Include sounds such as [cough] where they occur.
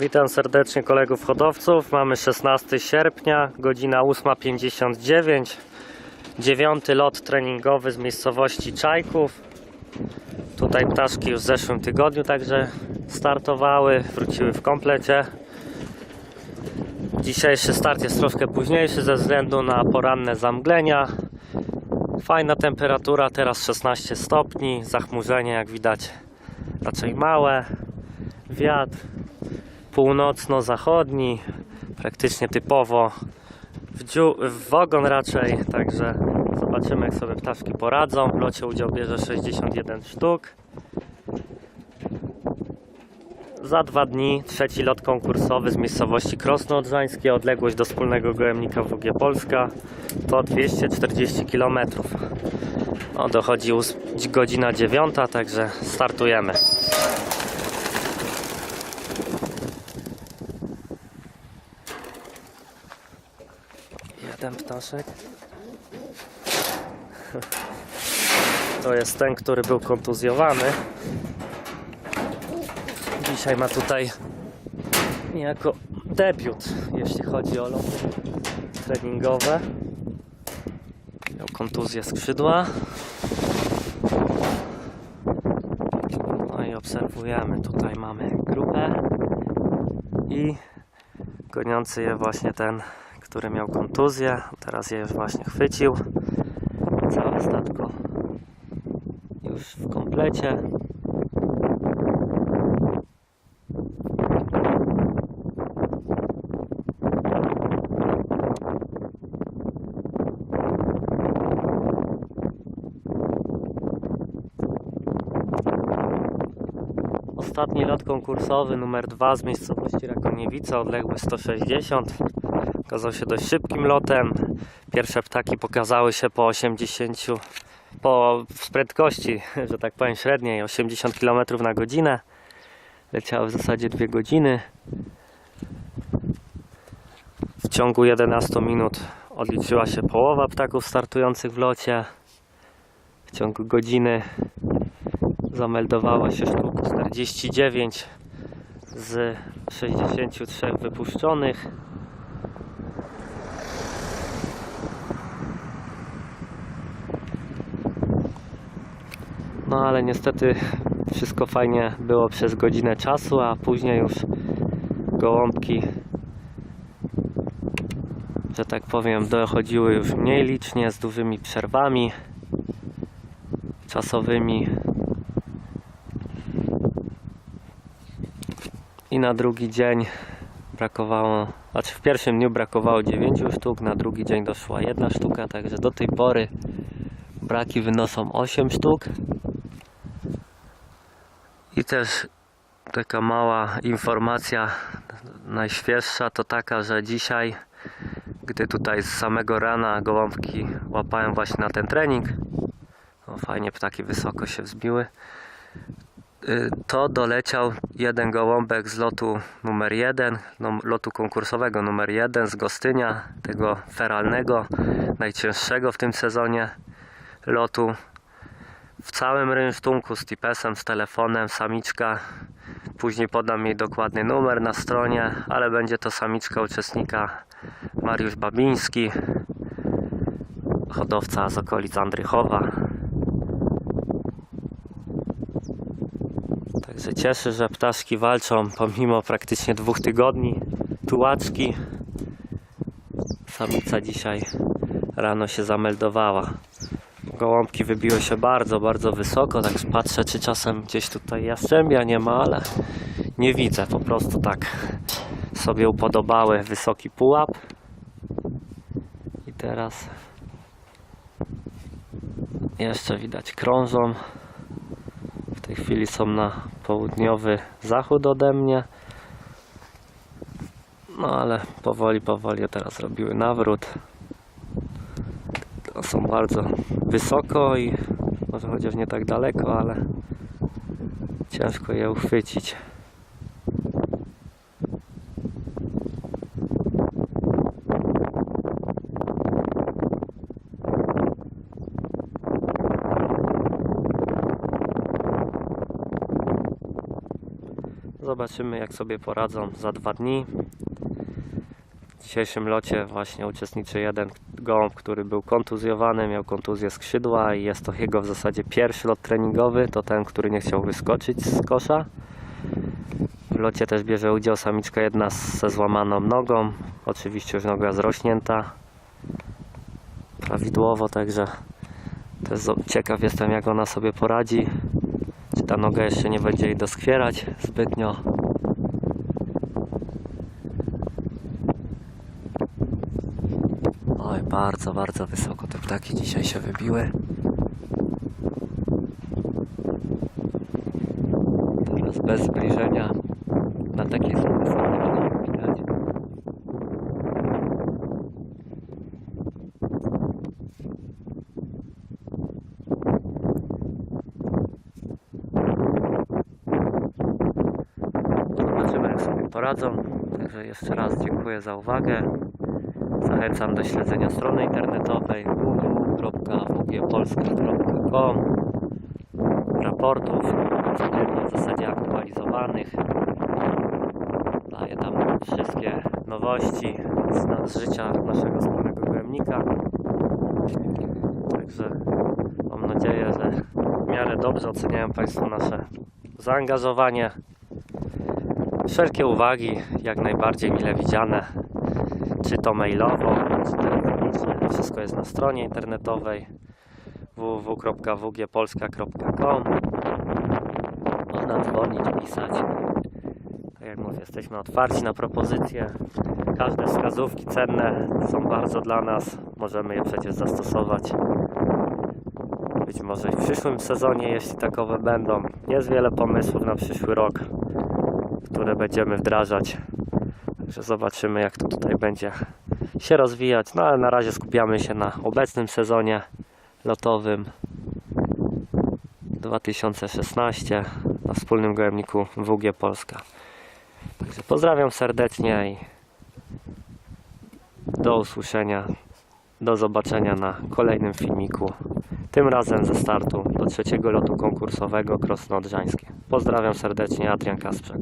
Witam serdecznie kolegów hodowców. Mamy 16 sierpnia, godzina 8.59. Dziewiąty lot treningowy z miejscowości Czajków. Tutaj ptaszki już w zeszłym tygodniu także startowały, wróciły w komplecie. Dzisiejszy start jest troszkę późniejszy ze względu na poranne zamglenia. Fajna temperatura, teraz 16 stopni, zachmurzenie jak widać raczej małe. Wiatr północno-zachodni, praktycznie typowo w, dziu, w raczej, także zobaczymy jak sobie ptaszki poradzą. W locie udział bierze 61 sztuk. Za dwa dni trzeci lot konkursowy z miejscowości Krosno Odrzańskie, odległość do wspólnego gołębnika WG Polska to 240 km. No, dochodzi godzina dziewiąta, także startujemy. Jeden ptaszek. [laughs] To jest ten, który był kontuzjowany. Dzisiaj ma tutaj niejako debiut, jeśli chodzi o loty treningowe. Miał kontuzję skrzydła. No i obserwujemy. Tutaj mamy grupę i goniący je właśnie ten, który miał kontuzję. Teraz je właśnie chwycił. Całe statko już w komplecie. Ostatni lot konkursowy numer 2 z miejscowości Rakoniewica, odległość 160. Okazał się dość szybkim lotem. Pierwsze ptaki pokazały się po 80, po prędkości, że tak powiem średniej, 80 km na godzinę. Leciały w zasadzie 2 godziny. W ciągu 11 minut odliczyła się połowa ptaków startujących w locie. W ciągu godziny zameldowało się sztuk 49 z 63 wypuszczonych. No ale niestety wszystko fajnie było przez godzinę czasu, a później już gołąbki, że tak powiem, dochodziły już mniej licznie, z dużymi przerwami czasowymi. I na drugi dzień brakowało, znaczy w pierwszym dniu brakowało 9 sztuk, na drugi dzień doszła jedna sztuka, także do tej pory braki wynoszą 8 sztuk. I też taka mała informacja najświeższa to taka, że dzisiaj, gdy tutaj z samego rana gołąbki łapałem właśnie na ten trening, o, fajnie ptaki wysoko się wzbiły, y, to doleciał jeden gołąbek z lotu numer 1, no, lotu konkursowego numer 1 z Gostynia, tego feralnego, najcięższego w tym sezonie lotu. W całym rynsztunku z tipesem, z telefonem, samiczka. Później podam jej dokładny numer na stronie, ale będzie to samiczka uczestnika Mariusz Babiński, hodowca z okolic Andrychowa. Także cieszy, że ptaszki walczą pomimo praktycznie dwóch tygodni. Tułaczki. Samica dzisiaj rano się zameldowała. Gołąbki wybiły się bardzo, bardzo wysoko. Tak patrzę, czy czasem gdzieś tutaj jastrzębia nie ma, ale nie widzę. Po prostu tak sobie upodobały wysoki pułap. I teraz jeszcze widać krążą. W tej chwili są na południowy zachód ode mnie. No ale powoli, powoli teraz robiły nawrót. Są bardzo wysoko i może chociaż nie tak daleko, ale ciężko je uchwycić. zobaczymy jak sobie poradzą za dwa dni. W dzisiejszym locie właśnie uczestniczy jeden gołąb, który był kontuzjowany, miał kontuzję skrzydła i jest to jego w zasadzie pierwszy lot treningowy, to ten, który nie chciał wyskoczyć z kosza. W locie też bierze udział samiczka jedna ze złamaną nogą, oczywiście już noga zrośnięta prawidłowo, także też ciekaw jestem jak ona sobie poradzi. Czy ta noga jeszcze nie będzie jej doskwierać zbytnio. Bardzo, bardzo wysoko te ptaki dzisiaj się wybiły. Teraz bez zbliżenia na takiej samej widać. Zobaczymy jak sobie poradzą. Także jeszcze raz dziękuję za uwagę. Zachęcam do śledzenia strony internetowej www.wgpolska.com Raportów codziennie w zasadzie aktualizowanych. Daję tam wszystkie nowości z, z życia naszego wspólnego gojemnika. Także mam nadzieję, że w miarę dobrze oceniają Państwo nasze zaangażowanie. Wszelkie uwagi jak najbardziej mile widziane, czy to mailowo, czy telefonicznie. Wszystko jest na stronie internetowej www.wgpolska.com Można dzwonić, pisać. Tak jak mówię, jesteśmy otwarci na propozycje. Każde wskazówki cenne są bardzo dla nas. Możemy je przecież zastosować. Być może w przyszłym sezonie, jeśli takowe będą. Jest wiele pomysłów na przyszły rok, które będziemy wdrażać. Także zobaczymy, jak to tutaj będzie się rozwijać. No ale na razie skupiamy się na obecnym sezonie lotowym 2016 na wspólnym gojemniku WG Polska. Także pozdrawiam serdecznie i do usłyszenia, do zobaczenia na kolejnym filmiku. Tym razem ze startu do trzeciego lotu konkursowego Krosno Odrzańskie. Pozdrawiam serdecznie, Adrian Kasprzak.